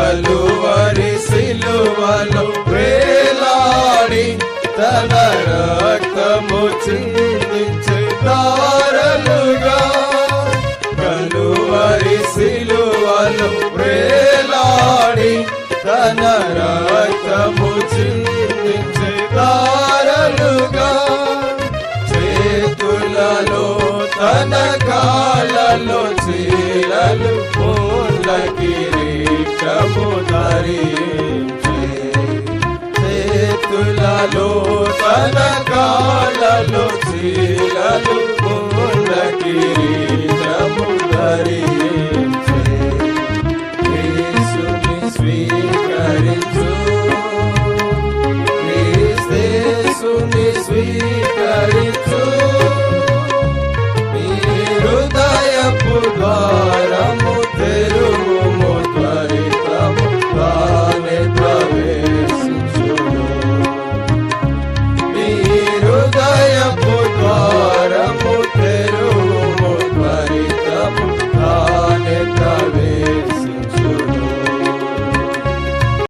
కలువరి సిలువలో వేలాడి తన రక్తము చిందించి దారలుగా కలువరి సిలువలో వేలాడి తన రక్తము చిందించి దారలుగా చేతులలో తన sweet.